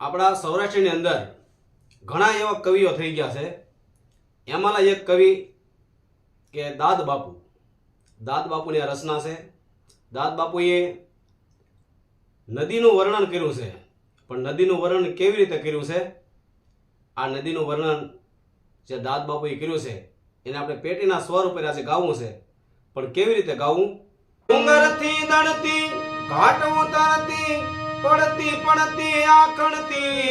આપણા સૌરાષ્ટ્રની અંદર ઘણા એવા કવિઓ થઈ ગયા છે. એમાંના એક કવિ કે દાદ બાપુ. દાદ બાપુની આ રચના છે. દાદ બાપુએ નદીનું વર્ણન કર્યું છે. પણ નદીનું વર્ણન કેવી રીતે કર્યું છે? આ નદીનું વર્ણન જે દાદ બાપુએ કર્યું છે, એને આપણે પેટીના સ્વર ઉપર આજે ગાવું છે. પણ કેવી રીતે ગાવું? ડુંગરથી દડતી ઘાટ ઉતરતી પડતી પડતી આખણતી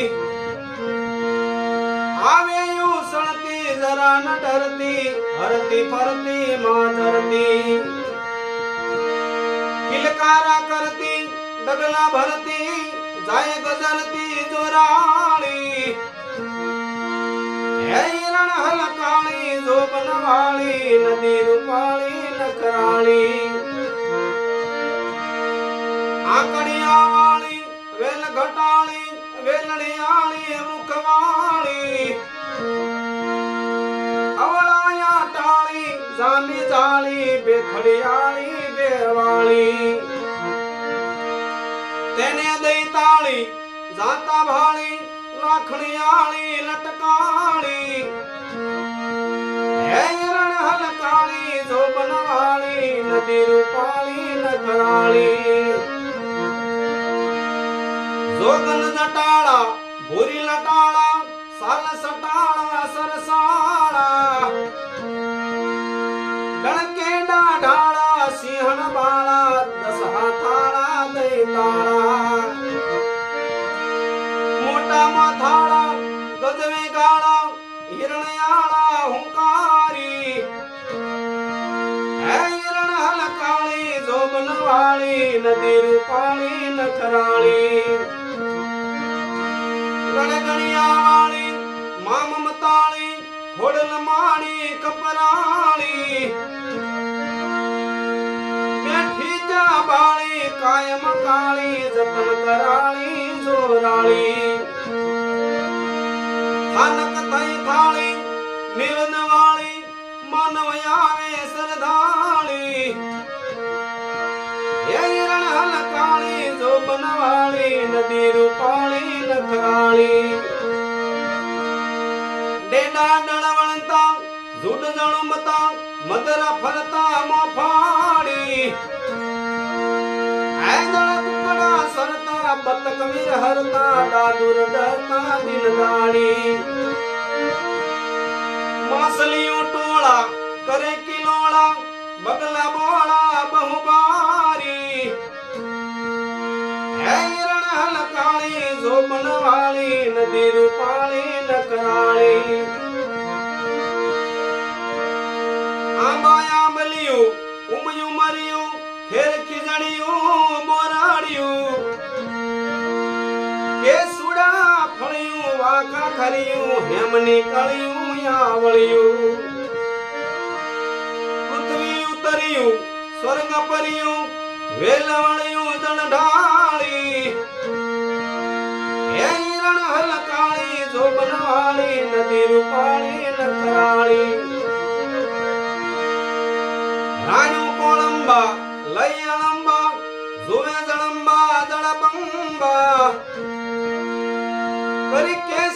આવે યુ સણતી જરા ન ડરતી, હરતી ફરતી, માં ધરતી. કિલકારા કરતી, ડગલા ભરતી, જાય ગજરતી જોરાળી. હે હિરણ હલકાળી જોબન વાળી નદી રૂપાળી નકરાળી જામી જાળી બેથડિયાળી બેવાળી. તેને દઈ તાળી, જાતા ભાળી, લાખણિયાળી, લટકાળી. હિરણ હલકાળી, જોબનવાળી, નદી રૂપાળી નકરાળી જોગન જટાળા, ભૂરી લટાળા, સાલ સટાળા, સરસાળા. ઢાળા સિંહણ બાળા દસ હાથાળા દૈતાળા મોટા માથાળા ગજવે ગાળા હિરણયાળા હુંકારી. હે હિરણ હલકાળી, જોબન વાળી નદી રૂપાળી નખરાળી. ગણગણિયા વાળી મામ મતાળી ખોડલ માળી, કપરાળી. કાયમ કાળી જતન કરાળી જોરાળી. થાનક થઈ થાળી નિરન વાળી, માનવ આવે સરદાળી હે હલ કાળી જોબન વાળી નદી રૂપાળી, નખરાળી. ડેડા ડળવણતા ઝુડ જણુમતા મદરા ફરતા મોફાડી બતક વીર હરતા દાદુર ડરતા દિલદાણી માસલીઓ ટોળા કરે કિલોળા બગલા બોળા બહુબારી હિરણ હલકાળી જોબન વાળી નદી રૂપાળી નકરાળી આંબાયા મલિયું ઉમયું મરિયું, ખેર ખીજણિયું ખરિયું હેમની કળિયું યાવળિયું પૃથ્વી ઉતર્યું સ્વર્ગ પર્યું વેલવળિયું જળ ઢાળી હે હિરણ હલકાળી જોબનવાળી નદી રૂપાળી નખરાળી રાણું કોળંબા લઈ અળંબા જુએ જળંબા જળબંબા કરી કેશ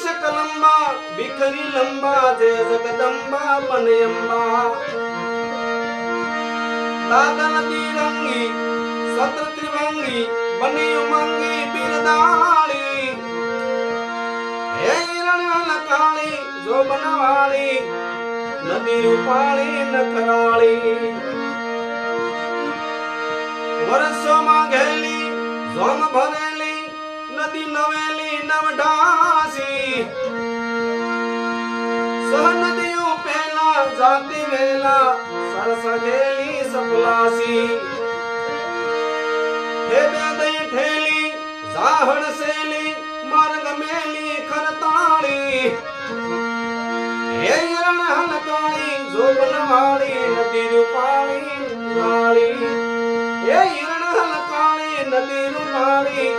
કલંબા ભિખરી લંબા જય જગદંબા બનયંબા દાદન દિરંગી સત્ર ત્રિભંગી બની ઉમંગી બિરદાળી હે હિરણ હલકાળી જોબનવાળી નદી રૂપાળી નખરાળી વર્ષોમાં ઘેલી જોમ ભરેલી નદી નવેલી નવઢાસી ઘેલી સપલાસી. ઠેબે દઈ ઠેલી ઝાહડ સેલી, માર્ગ મેલી, ખરતાળી. હે હિરણ હલકાળી જોબન વાળી નદી રૂપાળી વાળી હે હિરણ હલકાળી, નદી રૂપાળી.